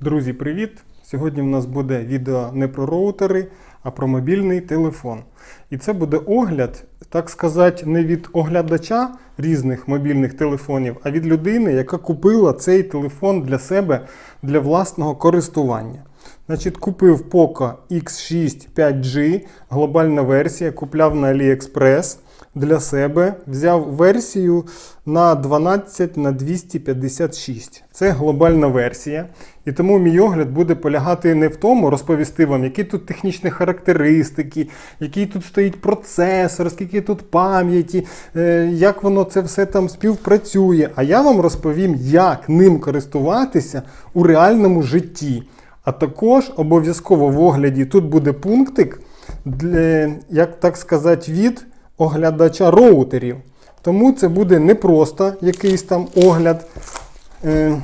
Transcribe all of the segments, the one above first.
Друзі, привіт! Сьогодні в нас буде відео не про роутери, а про мобільний телефон. І це буде огляд, так сказати, не від оглядача різних мобільних телефонів, а від людини, яка купила цей телефон для себе для власного користування. Значить, купив Poco X6 5G, глобальна версія, купляв на AliExpress для себе. Взяв версію на 12 на 256. Це глобальна версія. І тому мій огляд буде полягати не в тому, розповісти вам, які тут технічні характеристики, який тут стоїть процесор, скільки тут пам'яті, е, як воно це все там співпрацює. А я вам розповім, як ним користуватися у реальному житті. А також обов'язково в огляді тут буде пунктик, для, як так сказати, від оглядача роутерів. Тому це буде не просто якийсь там огляд е,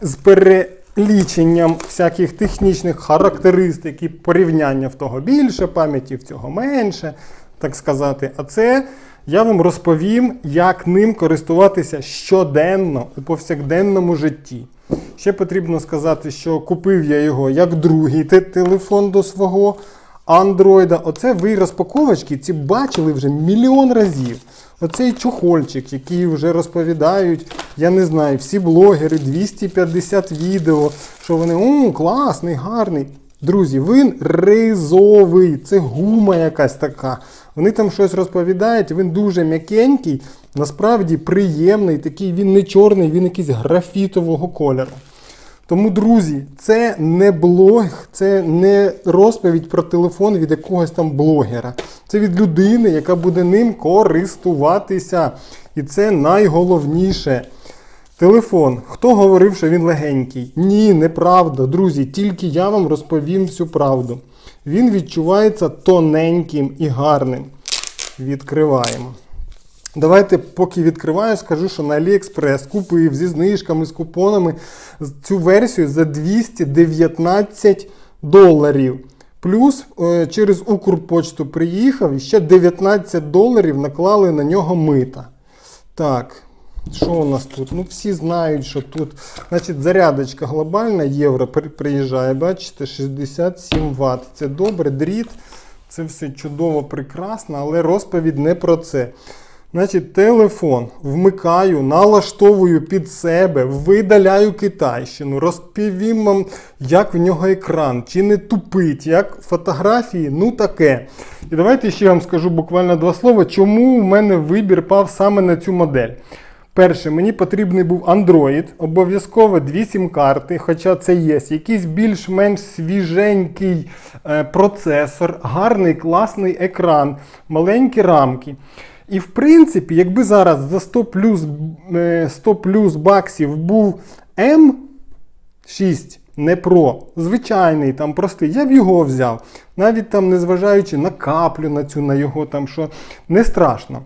з переліченням всяких технічних характеристик і порівняння в того більше пам'яті, в цього менше, так сказати. А це я вам розповім, як ним користуватися щоденно у повсякденному житті. Ще потрібно сказати, що купив я його як другий телефон до свого Андроїда. Оце ви розпаковочки ці бачили вже мільйон разів. Оцей чохольчик, який вже розповідають, я не знаю, всі блогери, 250 відео, що вони о, класний, гарний. Друзі, він ризовий, це гума якась така. Вони там щось розповідають, він дуже м'якенький, насправді приємний, такий він не чорний, він якийсь графітового кольору. Тому, друзі, це не блог, це не розповідь про телефон від якогось там блогера. Це від людини, яка буде ним користуватися. І це найголовніше. Телефон. Хто говорив, що він легенький? Ні, неправда, друзі. Тільки я вам розповім всю правду. Він відчувається тоненьким і гарним. Відкриваємо. Давайте, поки відкриваю, скажу, що на AliExpress купив зі знижками, з купонами цю версію за 219 доларів. Плюс е, через Укрпочту приїхав і ще 19 доларів наклали на нього мита. Так, що у нас тут? Ну, всі знають, що тут. Значить, зарядочка глобальна, євро приїжджає, бачите, 67 Вт. Це добре, дріт. Це все чудово, прекрасно, але розповідь не про це. Значить, телефон вмикаю, налаштовую під себе, видаляю китайщину, розповім вам, як в нього екран, чи не тупить, як фотографії, ну таке. І давайте ще вам скажу буквально два слова, чому в мене вибір пав саме на цю модель. Перше, мені потрібний був Android, обов'язково дві сім-карти, хоча це є, якийсь більш-менш свіженький е, процесор, гарний класний екран, маленькі рамки. І в принципі, якби зараз за 100 плюс, е, 100 плюс баксів був М6, не Pro, звичайний, там простий, я б його взяв. Навіть там, незважаючи на каплю на цю, на його там, що не страшно.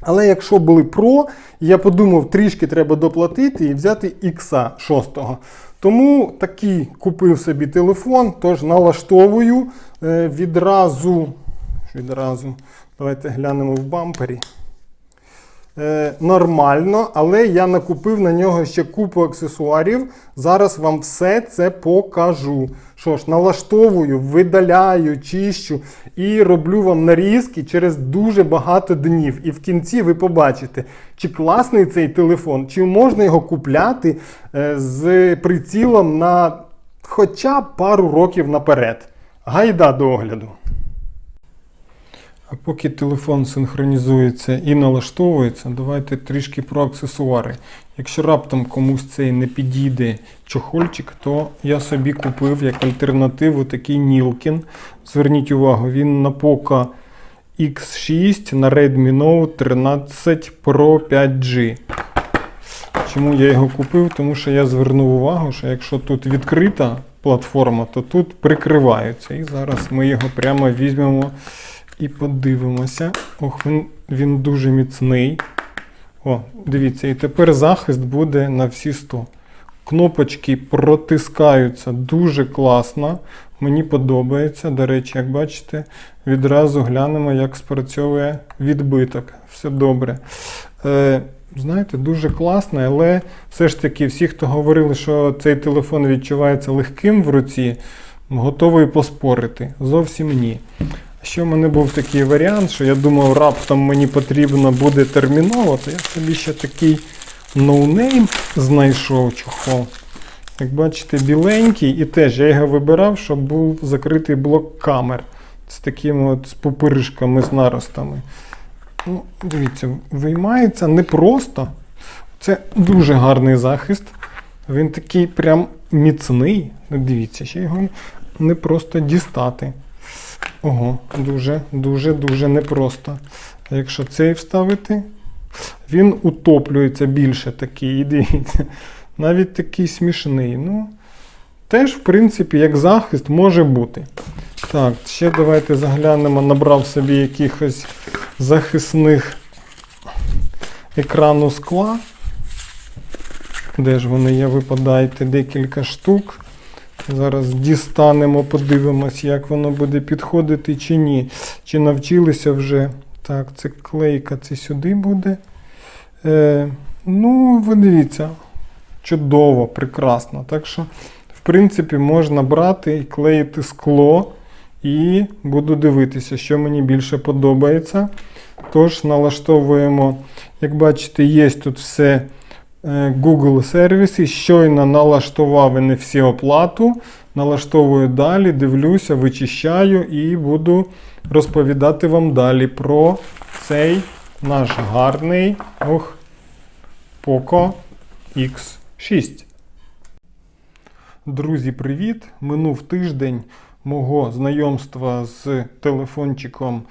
Але якщо були Pro, я подумав, трішки треба доплатити і взяти X 6. Тому такий купив собі телефон, тож налаштовую е, відразу. Відразу. Давайте глянемо в бампері. Е, нормально, але я накупив на нього ще купу аксесуарів. Зараз вам все це покажу. Що ж, налаштовую, видаляю, чищу і роблю вам нарізки через дуже багато днів. І в кінці ви побачите, чи класний цей телефон, чи можна його купляти е, з прицілом на хоча б пару років наперед. Гайда до огляду. А поки телефон синхронізується і налаштовується, давайте трішки про аксесуари. Якщо раптом комусь цей не підійде чохольчик, то я собі купив як альтернативу такий Нілкін. Зверніть увагу, він на Poco X6 на Redmi Note 13 Pro 5G. Чому я його купив? Тому що я звернув увагу, що якщо тут відкрита платформа, то тут прикриваються. І зараз ми його прямо візьмемо і подивимося. Ох, він, він дуже міцний. О, дивіться, і тепер захист буде на всі 100. Кнопочки протискаються дуже класно. Мені подобається. До речі, як бачите, відразу глянемо, як спрацьовує відбиток. Все добре. Е, знаєте, дуже класний, але все ж таки всі, хто говорили, що цей телефон відчувається легким в руці, готовий поспорити. Зовсім ні. Ще в мене був такий варіант, що я думав, раптом мені потрібно буде терміново, то я собі ще такий ноунейм знайшов чохол. Як бачите, біленький, і теж я його вибирав, щоб був закритий блок камер з такими от з пупиришками, з наростами. Ну, дивіться, виймається непросто. Це дуже гарний захист. Він такий прям міцний. Дивіться, ще його не просто дістати. Ого, дуже, дуже, дуже непросто. Якщо цей вставити, він утоплюється більше такий. І дивіться, навіть такий смішний. Ну, теж, в принципі, як захист може бути. Так, ще давайте заглянемо, набрав собі якихось захисних екрану скла. Де ж вони є, випадайте декілька штук. Зараз дістанемо, подивимось, як воно буде підходити чи ні. Чи навчилися вже. Так, це клейка, це сюди буде. Е, ну, ви дивіться, чудово, прекрасно. Так що, в принципі, можна брати і клеїти скло. І буду дивитися, що мені більше подобається. Тож налаштовуємо, як бачите, є тут все Google сервіси. Щойно налаштував NFC оплату. Налаштовую далі, дивлюся, вичищаю і буду розповідати вам далі про цей наш гарний ох, Poco X6. Друзі, привіт! Минув тиждень мого знайомства з телефончиком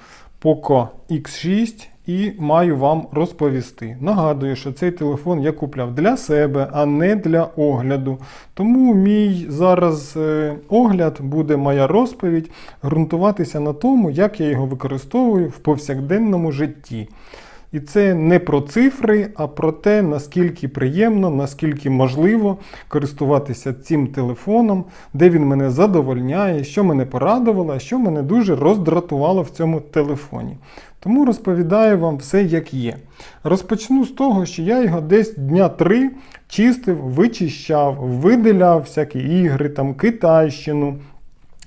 Poco X6 і маю вам розповісти. Нагадую, що цей телефон я купляв для себе, а не для огляду. Тому мій зараз е, огляд буде моя розповідь ґрунтуватися на тому, як я його використовую в повсякденному житті. І це не про цифри, а про те, наскільки приємно, наскільки можливо користуватися цим телефоном, де він мене задовольняє, що мене порадувало, що мене дуже роздратувало в цьому телефоні. Тому розповідаю вам все, як є. Розпочну з того, що я його десь дня три чистив, вичищав, виділяв всякі ігри, там китайщину.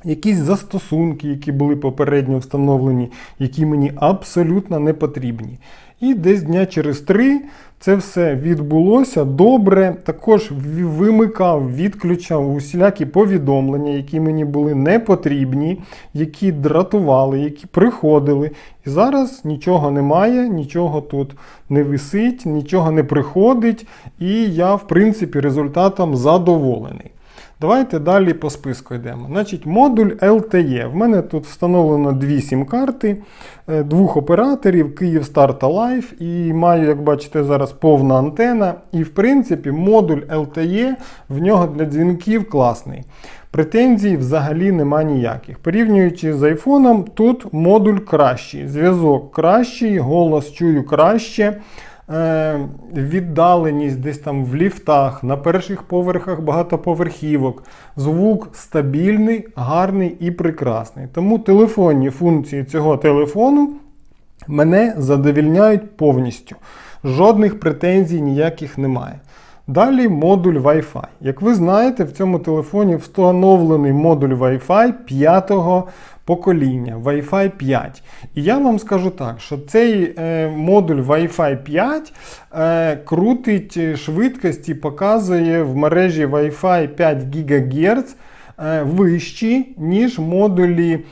Якісь застосунки, які були попередньо встановлені, які мені абсолютно не потрібні. І десь дня через три це все відбулося добре. Також вимикав, відключав усілякі повідомлення, які мені були не потрібні, які дратували, які приходили. І зараз нічого немає, нічого тут не висить, нічого не приходить, і я, в принципі, результатом задоволений. Давайте далі по списку йдемо. Значить, Модуль LTE. В мене тут встановлено дві сім-карти е, двох операторів Kyivstar та Life. І маю, як бачите, зараз повна антена. І в принципі, модуль LTE в нього для дзвінків класний. Претензій взагалі нема ніяких. Порівнюючи з айфоном, тут модуль кращий. Зв'язок кращий, голос чую краще. Е, віддаленість десь там в ліфтах, на перших поверхах багатоповерхівок. Звук стабільний, гарний і прекрасний. Тому телефонні функції цього телефону мене задовільняють повністю. Жодних претензій ніяких немає. Далі модуль Wi-Fi. Як ви знаєте, в цьому телефоні встановлений модуль Wi-Fi 5-го покоління Wi-Fi 5. І я вам скажу так, що цей е, модуль Wi-Fi 5 е, крутить швидкості, показує в мережі Wi-Fi 5 ГГц е, вищі, ніж модулі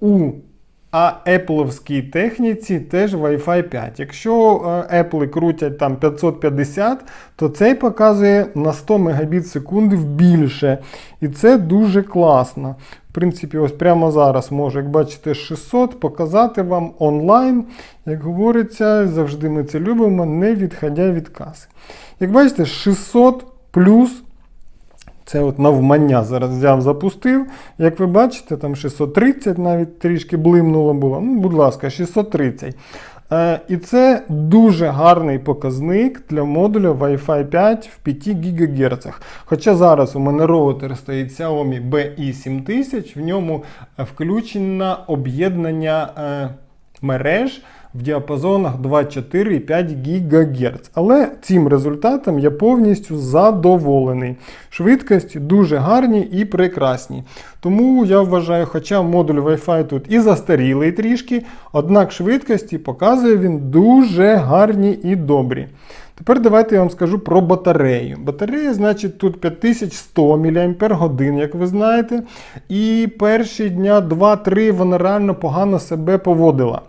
у а Apple'овській техніці теж Wi-Fi 5. Якщо е, Apple крутять там 550, то цей показує на 100 Мбіт секунди більше. І це дуже класно. В принципі, ось прямо зараз можу, як бачите, 600 показати вам онлайн. Як говориться, завжди ми це любимо, не відходя від каси. Як бачите, 600 плюс. Це от навмання зараз взяв, запустив. Як ви бачите, там 630 навіть трішки блимнуло було. Ну, будь ласка, 630. Е, і це дуже гарний показник для модуля Wi-Fi 5 в 5 ГГц. Хоча зараз у мене роутер стоїть Xiaomi BI7000, в ньому включено об'єднання. Е, мереж в діапазонах 2,4,5 ГГц. Але цим результатом я повністю задоволений. Швидкості дуже гарні і прекрасні. Тому я вважаю, хоча модуль Wi-Fi тут і застарілий трішки, однак швидкості показує він дуже гарні і добрі. Тепер давайте я вам скажу про батарею. Батарея, значить, тут 5100 мАч, як ви знаєте. І перші дня 2-3 вона реально погано себе поводила.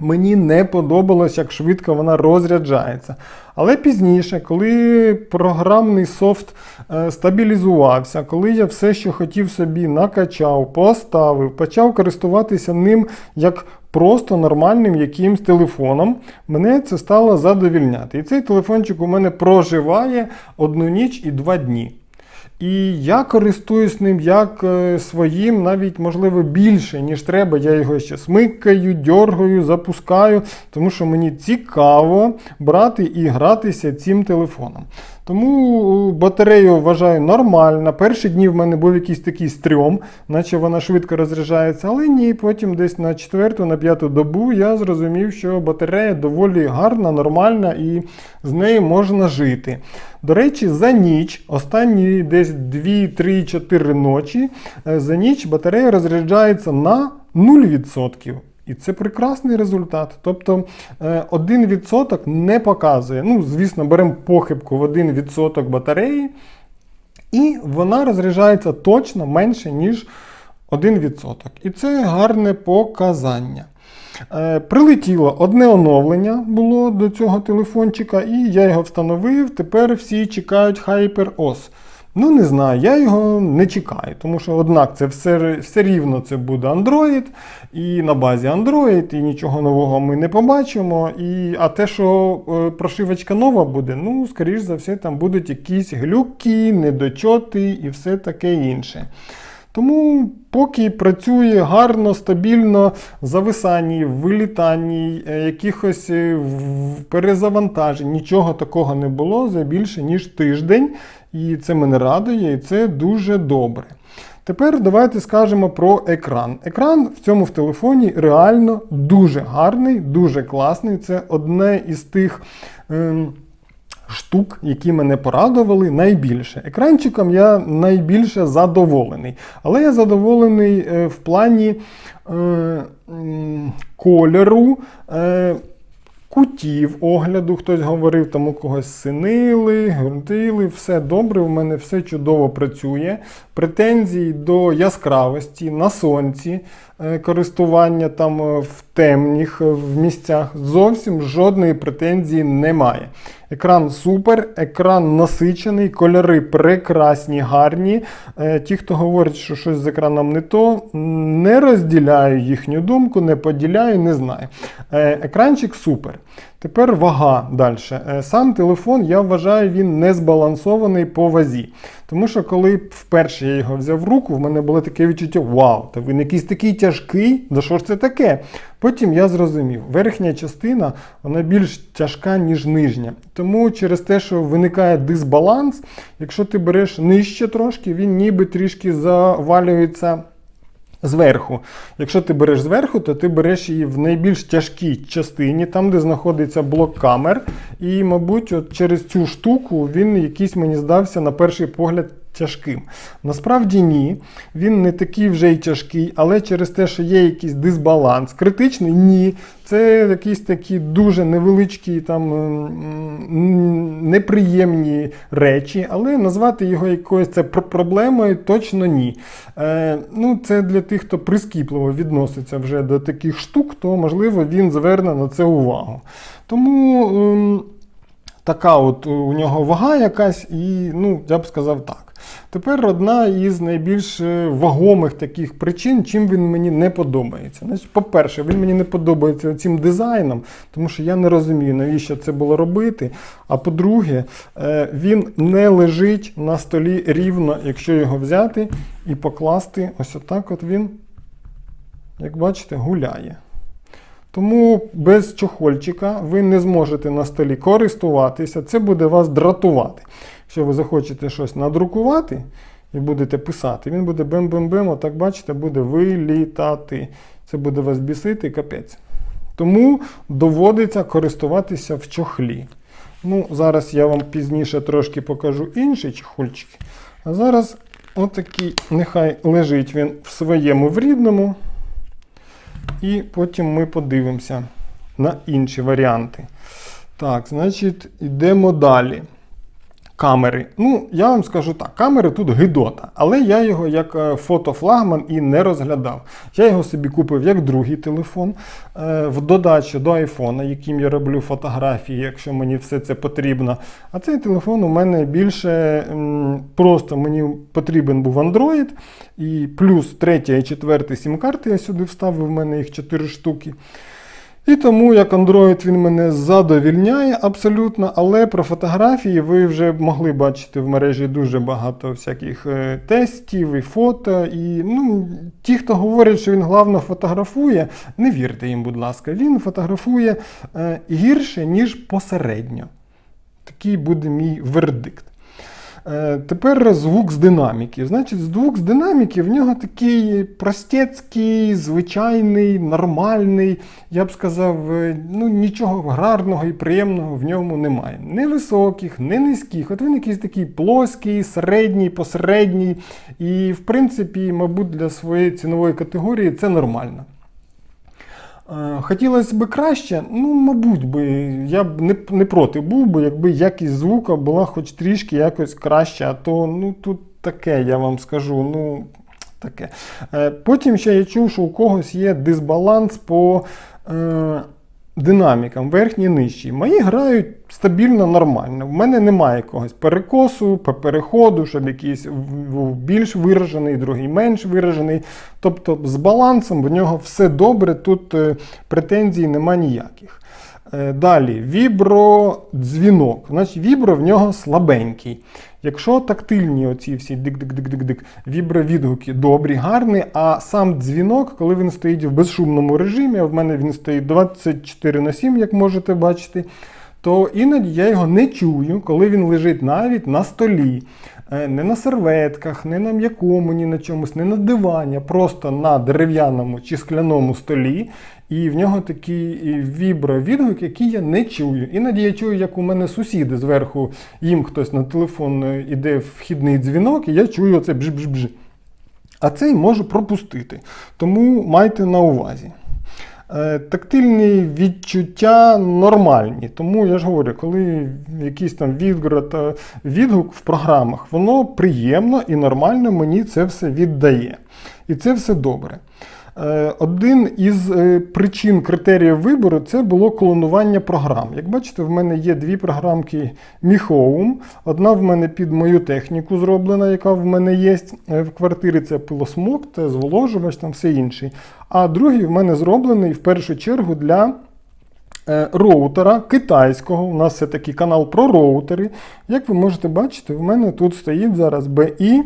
Мені не подобалось, як швидко вона розряджається. Але пізніше, коли програмний софт е, стабілізувався, коли я все, що хотів собі, накачав, поставив, почав користуватися ним як просто нормальним якимсь телефоном, мене це стало задовільняти. І цей телефончик у мене проживає одну ніч і два дні. І я користуюсь ним як е, своїм, навіть можливо більше, ніж треба. Я його ще смикаю, дьоргаю, запускаю, тому що мені цікаво брати і гратися цим телефоном. Тому батарею вважаю нормально. Перші дні в мене був якийсь такий стрьом, наче вона швидко розряджається, але ні, потім десь на четверту, на п'яту добу я зрозумів, що батарея доволі гарна, нормальна і з нею можна жити. До речі, за ніч, останні десь 2-3-4 ночі, е, за ніч батарея розряджається на 0%. І це прекрасний результат. Тобто е, 1% не показує. Ну, звісно, беремо похибку в 1% батареї, і вона розряджається точно менше, ніж 1%. І це гарне показання. Е, Прилетіло одне оновлення було до цього телефончика, і я його встановив. Тепер всі чекають HyperOS. Ну, не знаю, я його не чекаю, тому що, однак, це все все рівно це буде Android, і на базі Android, і нічого нового ми не побачимо. І, А те, що е, прошивочка нова буде, ну, скоріш за все, там будуть якісь глюки, недочоти і все таке інше. Тому поки працює гарно, стабільно, зависанні, вилітанні, е, якихось е, перезавантажень, нічого такого не було за більше ніж тиждень. І це мене радує, і це дуже добре. Тепер давайте скажемо про екран. Екран в цьому в телефоні реально дуже гарний, дуже класний. Це одне із тих. ем, штук, які мене порадували найбільше. Екранчиком я найбільше задоволений. Але я задоволений е, в плані е, кольору. Е, Кутів огляду, хтось говорив, там у когось синили, грунтили, все добре, у мене все чудово працює. Претензій до яскравості на сонці, е, користування там е, в темних в місцях зовсім жодної претензії немає. Екран супер, екран насичений, кольори прекрасні, гарні. Е, Ті, хто говорить, що щось з екраном не то, не розділяю їхню думку, не поділяю, не знаю. Е, Екранчик супер. Тепер вага далі. Сам телефон, я вважаю, він не збалансований по вазі. Тому що коли вперше я його взяв в руку, в мене було таке відчуття: вау, та він якийсь такий тяжкий, да що ж це таке? Потім я зрозумів, верхня частина вона більш тяжка, ніж нижня. Тому через те, що виникає дисбаланс, якщо ти береш нижче трошки, він ніби трішки завалюється. Зверху. Якщо ти береш зверху, то ти береш її в найбільш тяжкій частині, там, де знаходиться блок камер. І, мабуть, от через цю штуку він якийсь мені здався на перший погляд тяжким. Насправді ні, він не такий вже й тяжкий, але через те, що є якийсь дисбаланс, критичний ні. Це якісь такі дуже невеличкі, там неприємні речі, але назвати його якоюсь це проблемою точно ні. Е, ну, Це для тих, хто прискіпливо відноситься вже до таких штук, то можливо він зверне на це увагу. Тому. ем, така от у нього вага якась, і ну, я б сказав так. Тепер одна із найбільш е, вагомих таких причин, чим він мені не подобається. По-перше, він мені не подобається цим дизайном, тому що я не розумію, навіщо це було робити. А по-друге, е, він не лежить на столі рівно, якщо його взяти і покласти. Ось отак от він, як бачите, гуляє. Тому без чохольчика ви не зможете на столі користуватися, це буде вас дратувати. Якщо ви захочете щось надрукувати і будете писати, він буде бем-бем-бем, отак бачите, буде вилітати. Це буде вас бісити, капець. Тому доводиться користуватися в чохлі. Ну, зараз я вам пізніше трошки покажу інший чехольчик. А зараз отакий, нехай лежить він в своєму в рідному. І потім ми подивимося на інші варіанти. Так, значить, йдемо далі. Камери. Ну, я вам скажу так, камери тут гидота, але я його як е, фотофлагман і не розглядав. Я його собі купив як другий телефон е, в додачу до айфона, яким я роблю фотографії, якщо мені все це потрібно. А цей телефон у мене більше просто мені потрібен був Android, і плюс третя і четверта сім-карти я сюди вставив, в мене їх 4 штуки. І тому як Android він мене задовільняє абсолютно, але про фотографії ви вже могли бачити в мережі дуже багато всяких е, тестів і фото. І ну, ті, хто говорять, що він главно фотографує, не вірте їм, будь ласка, він фотографує е, гірше, ніж посередньо. Такий буде мій вердикт. Е, Тепер звук з динаміків. Значить, звук з динаміків в нього такий простецький, звичайний, нормальний. Я б сказав, е, ну нічого гарного і приємного в ньому немає. Не високих, не низьких. От він якийсь такий плоский, середній, посередній. І, в принципі, мабуть, для своєї цінової категорії це нормально. Е, Хотілося б краще, ну, мабуть, би, я б не, не проти був би, якби якість звука була хоч трішки якось краща, а то ну, тут таке, я вам скажу. ну, таке. Е, Потім ще я чув, що у когось є дисбаланс по е, динамікам, верхній нижчий. Мої грають стабільно нормально. В мене немає якогось перекосу, переходу, щоб якийсь був більш виражений, другий менш виражений. Тобто з балансом в нього все добре, тут е, претензій нема ніяких. Е, Далі, вібро-дзвінок. Значить, вібро в нього слабенький. Якщо тактильні оці всі дик-дик-дик-дик-дик, вібровідгуки добрі, гарні, а сам дзвінок, коли він стоїть в безшумному режимі, а в мене він стоїть 24 на 7, як можете бачити, то іноді я його не чую, коли він лежить навіть на столі. Е, Не на серветках, не на м'якому, ні на чомусь, не на дивані, а просто на дерев'яному чи скляному столі. І в нього такий вібровідгук, який я не чую. Іноді я чую, як у мене сусіди зверху, їм хтось на телефон е, іде вхідний дзвінок, і я чую оце бж-бж-бж. А цей можу пропустити. Тому майте на увазі. Е, Тактильні відчуття нормальні. Тому я ж говорю, коли якийсь там відгород, відгук в програмах, воно приємно і нормально мені це все віддає. І це все добре. Е, Один із е, причин критеріїв вибору це було клонування програм. Як бачите, в мене є дві програмки Home. Одна в мене під мою техніку зроблена, яка в мене є е, в квартирі. Це пилосмок, це зволожувач, там все інше. А другий в мене зроблений в першу чергу для роутера китайського. У нас це такий канал про роутери. Як ви можете бачити, в мене тут стоїть зараз BI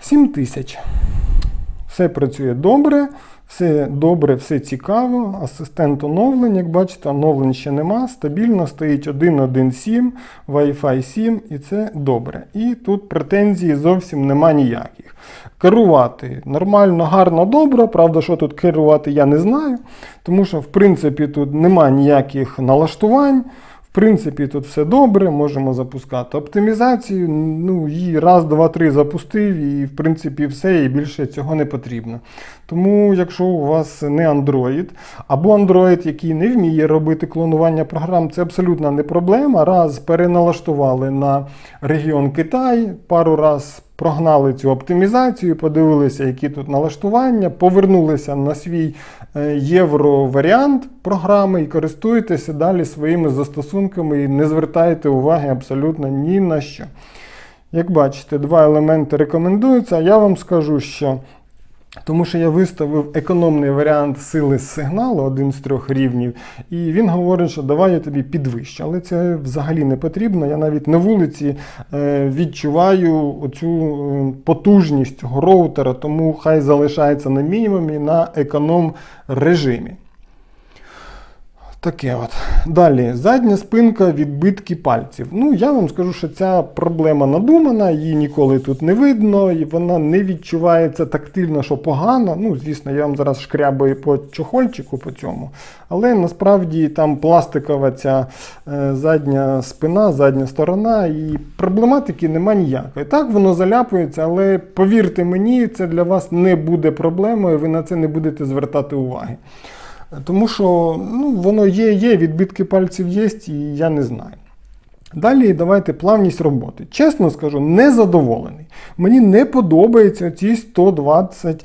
7000. Все працює добре, все добре, все цікаво. Асистент оновлень, як бачите, оновлень ще нема. Стабільно стоїть 1.1.7, Wi-Fi 7 і це добре. І тут претензій зовсім нема ніяких. Керувати нормально, гарно, добре. Правда, що тут керувати я не знаю, тому що в принципі тут нема ніяких налаштувань. Принципі, тут все добре, можемо запускати оптимізацію. Ну, її раз, два, три запустив, і в принципі все, і більше цього не потрібно. Тому, якщо у вас не Android, або Android, який не вміє робити клонування програм, це абсолютно не проблема. Раз переналаштували на регіон Китай, пару раз прогнали цю оптимізацію, подивилися, які тут налаштування, повернулися на свій євроваріант євро-варіант програми і користуйтеся далі своїми застосунками і не звертайте уваги абсолютно ні на що. Як бачите, два елементи рекомендуються, а я вам скажу, що тому що я виставив економний варіант сили сигналу, один з трьох рівнів, і він говорить, що давай я тобі підвищу. Але це взагалі не потрібно. Я навіть на вулиці е, відчуваю оцю е, потужність цього роутера, тому хай залишається на мінімумі на економ режимі. Таке от. Далі, задня спинка відбитки пальців. Ну, я вам скажу, що ця проблема надумана, її ніколи тут не видно, і вона не відчувається тактильно, що погано. Ну, звісно, я вам зараз шкрябаю по чохольчику по цьому. Але насправді там пластикова ця е, задня спина, задня сторона, і проблематики нема ніякої. Так, воно заляпується, але повірте мені, це для вас не буде проблемою, ви на це не будете звертати уваги. Тому що ну, воно є, є, відбитки пальців є, і я не знаю. Далі давайте плавність роботи. Чесно скажу, не задоволений. Мені не подобаються ці 120 е,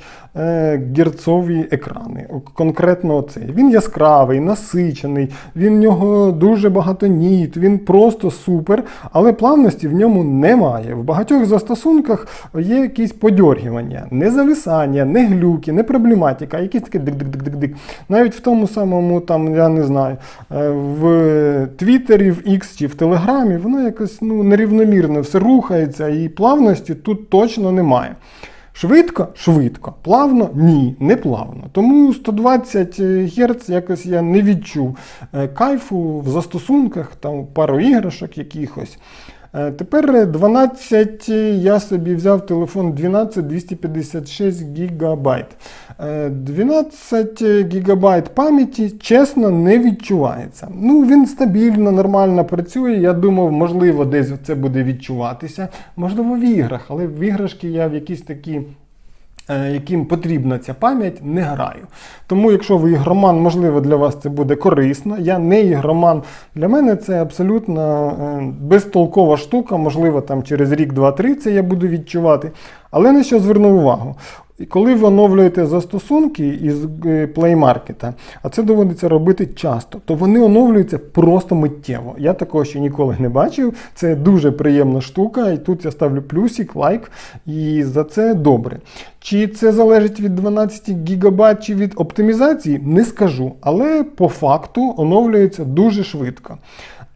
герцові екрани. Конкретно цей. Він яскравий, насичений, він в нього дуже багато ніт, він просто супер, але плавності в ньому немає. В багатьох застосунках є якісь подьоргування, не зависання, не глюки, не проблематика, а якісь таке дик-дик-дик-дик. Навіть в тому самому, там, я не знаю, е, в Твіттері, в X чи в Телеграмі, воно якось ну, нерівномірно все рухається, і плавності тут точно немає. Швидко? Швидко. Плавно? Ні, не плавно. Тому 120 Гц якось я не відчув е, кайфу в застосунках, там пару іграшок якихось. Е, Тепер 12 я собі взяв телефон 12 256 гігабайт. Е, 12 гігабайт пам'яті, чесно, не відчувається. Ну, він стабільно, нормально працює. Я думав, можливо, десь це буде відчуватися. Можливо, в іграх, але в іграшки я в якісь такі е, яким потрібна ця пам'ять, не граю. Тому, якщо ви ігроман, можливо, для вас це буде корисно. Я не ігроман. Для мене це абсолютно е, безтолкова штука, можливо, там через рік, два, три це я буду відчувати. Але на що зверну увагу? Коли ви оновлюєте застосунки із е, Play Market, а це доводиться робити часто, то вони оновлюються просто миттєво. Я такого ще ніколи не бачив. Це дуже приємна штука, і тут я ставлю плюсик, лайк, і за це добре. Чи це залежить від 12 ГБ чи від оптимізації, не скажу. Але по факту оновлюється дуже швидко.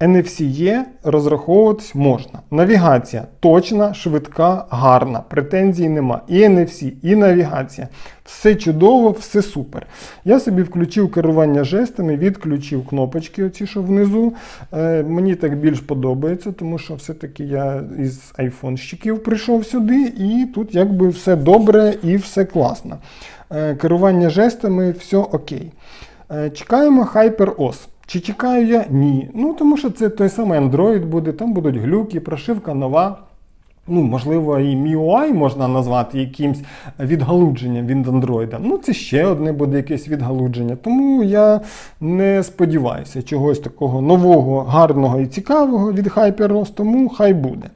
NFC є, розраховуватись можна. Навігація точна, швидка, гарна. Претензій нема. І NFC, і навігація. Все чудово, все супер. Я собі включив керування жестами, відключив кнопочки, оці, що внизу. Е, мені так більш подобається, тому що все-таки я із айфонщиків прийшов сюди, і тут якби все добре і все класно. Е, керування жестами, все окей. Е, чекаємо HyperOS. Чи чекаю я? Ні. Ну тому що це той самий Android буде, там будуть глюки, прошивка нова. Ну, можливо, і MIUI можна назвати якимсь відгалудженням від Android. Ну, це ще одне буде якесь відгалудження. Тому я не сподіваюся чогось такого нового, гарного і цікавого від HyperOS, тому хай буде.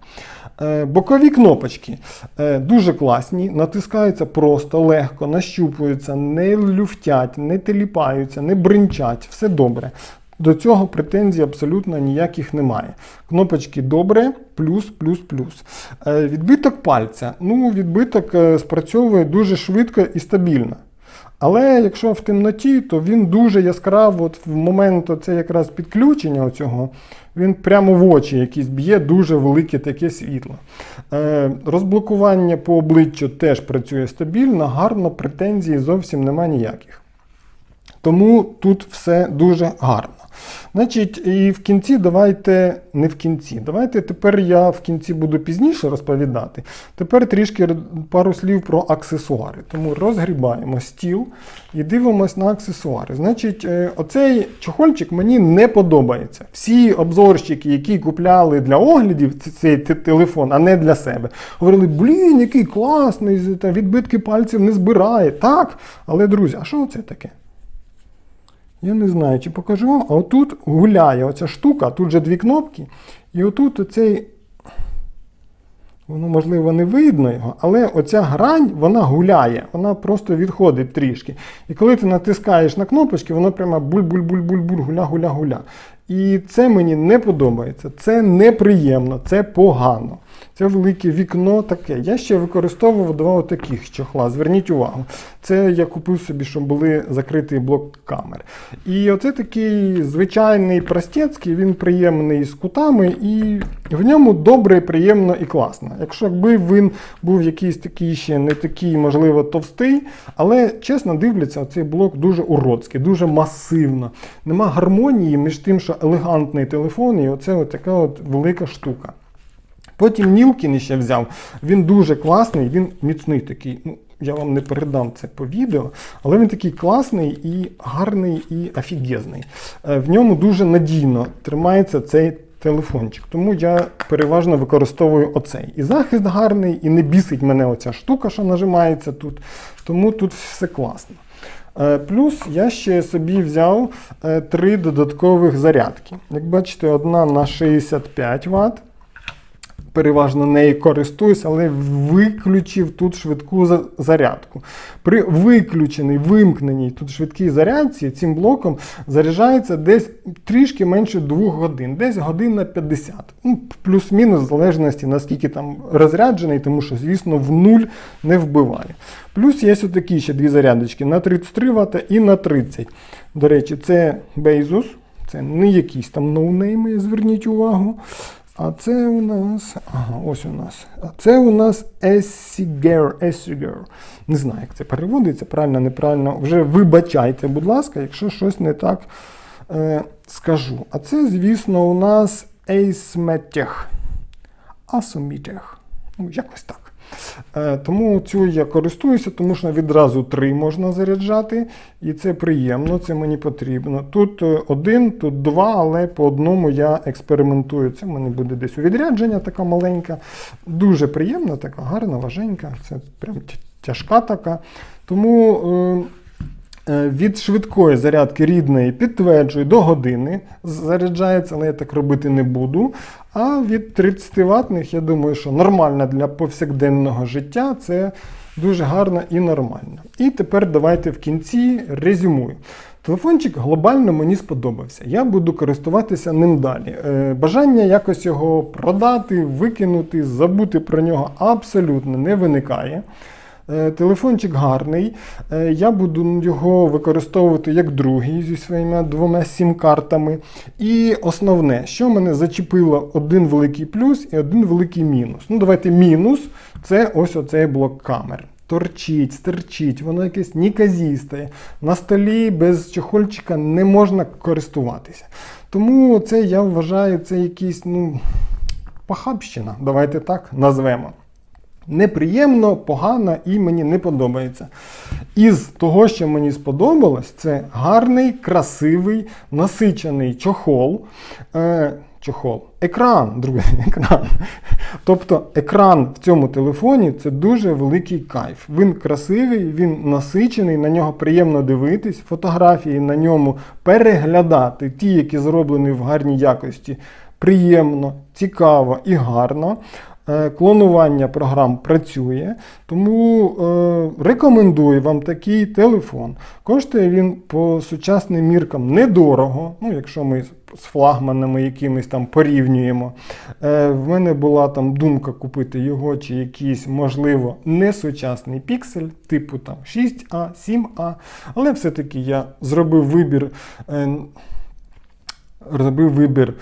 Е, Бокові кнопочки е, дуже класні, натискаються просто, легко, нащупуються, не люфтять, не теліпаються, не бринчать, все добре. До цього претензій абсолютно ніяких немає. Кнопочки добре, плюс, плюс, плюс. Е, Відбиток пальця. Ну, відбиток спрацьовує дуже швидко і стабільно. Але якщо в темноті, то він дуже яскраво, в момент оце якраз підключення оцього, він прямо в очі якісь б'є дуже велике таке світло. Е, розблокування по обличчю теж працює стабільно, гарно, претензій зовсім нема ніяких. Тому тут все дуже гарно. Значить, і в кінці давайте не в кінці. Давайте тепер я в кінці буду пізніше розповідати. Тепер трішки пару слів про аксесуари. Тому розгрібаємо стіл і дивимось на аксесуари. Значить, е, оцей чохольчик мені не подобається. Всі обзорщики, які купляли для оглядів цей телефон, а не для себе, говорили, блін, який класний, відбитки пальців не збирає. Так, але друзі, а що це таке? Я не знаю, чи покажу вам, а отут гуляє оця штука, тут же дві кнопки, і отут оцей. Воно, можливо, не видно його, але оця грань, вона гуляє, вона просто відходить трішки. І коли ти натискаєш на кнопочки, воно прямо буль-буль-буль-буль-буль, гуля-гуля-гуля. І це мені не подобається, це неприємно, це погано. Це велике вікно таке. Я ще використовував два таких чохла. Зверніть увагу. Це я купив собі, щоб були закритий блок камер. І оце такий звичайний простецький, він приємний з кутами, і в ньому добре, приємно і класно. Якщо якби він був якийсь такий ще не такий, можливо, товстий, але чесно дивляться, цей блок дуже уродський, дуже масивно. Нема гармонії між тим, що елегантний телефон, і оце от така от велика штука. Потім Нілкін ще взяв. Він дуже класний, він міцний такий. Ну, я вам не передам це по відео, але він такий класний і гарний і офігезний. Е, В ньому дуже надійно тримається цей телефончик. Тому я переважно використовую оцей. І захист гарний, і не бісить мене оця штука, що нажимається тут. Тому тут все класно. Е, Плюс я ще собі взяв е, три додаткових зарядки. Як бачите, одна на 65 Вт. Переважно нею користуюсь, але виключив тут швидку зарядку. При виключеній, вимкненій тут швидкій зарядці цим блоком заряджається десь трішки менше 2 годин, десь година 50. Ну, плюс-мінус, в залежності наскільки там розряджений, тому що, звісно, в нуль не вбиває. Плюс є такі ще дві зарядочки на 33 Вт і на 30. До речі, це Bezos, це не якісь там ноунейми, зверніть увагу. А це у нас. Ага, ось у нас. А це у нас Essiger. Essiger. Не знаю, як це переводиться, правильно, неправильно. Вже вибачайте, будь ласка, якщо щось не так е, скажу. А це, звісно, у нас Asmetech. Asmetech. Ну, якось так. Е, Тому цю я користуюся, тому що відразу три можна заряджати, і це приємно, це мені потрібно. Тут е, один, тут два, але по одному я експериментую. Це в мене буде десь у відрядження така маленька. Дуже приємна, така гарна, важенька. Це прям тяжка така. Тому. Е, Від швидкої зарядки рідної підтверджую до години заряджається, але я так робити не буду. А від 30 ватних, я думаю, що нормально для повсякденного життя це дуже гарно і нормально. І тепер давайте в кінці резюмую. Телефончик глобально мені сподобався. Я буду користуватися ним далі. Е, Бажання якось його продати, викинути, забути про нього абсолютно не виникає. Е, Телефончик гарний. Е, Я буду його використовувати як другий зі своїми двома сім-картами. І основне, що мене зачепило один великий плюс і один великий мінус. Ну, давайте мінус це ось оцей блок камер. Торчить, стерчить, воно якесь неказісте. На столі без чохольчика не можна користуватися. Тому це я вважаю, це якийсь, ну, похабщина. Давайте так назвемо неприємно, погано і мені не подобається. Із того, що мені сподобалось, це гарний, красивий, насичений чохол. Е, чохол. Екран, друзі, екран. Тобто екран в цьому телефоні це дуже великий кайф. Він красивий, він насичений, на нього приємно дивитись, фотографії на ньому переглядати, ті, які зроблені в гарній якості, приємно, цікаво і гарно. Е, Клонування програм працює, тому е, рекомендую вам такий телефон. Коштує він по сучасним міркам недорого, ну, якщо ми з флагманами якимись там порівнюємо. Е, в мене була там думка купити його чи якийсь, можливо, несучасний піксель, типу там 6А, 7А, але все-таки я зробив вибір. Зробив вибір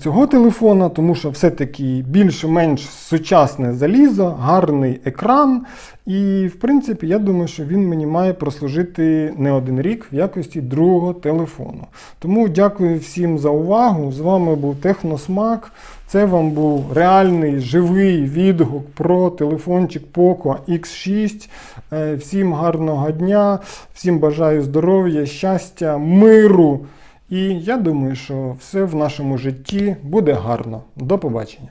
цього телефона, тому що все-таки більш-менш сучасне залізо, гарний екран. І, в принципі, я думаю, що він мені має прослужити не один рік в якості другого телефону. Тому дякую всім за увагу. З вами був Техносмак. Це вам був реальний живий відгук про телефончик Poco X6. Е, Всім гарного дня, всім бажаю здоров'я, щастя, миру. І я думаю, що все в нашому житті буде гарно. До побачення.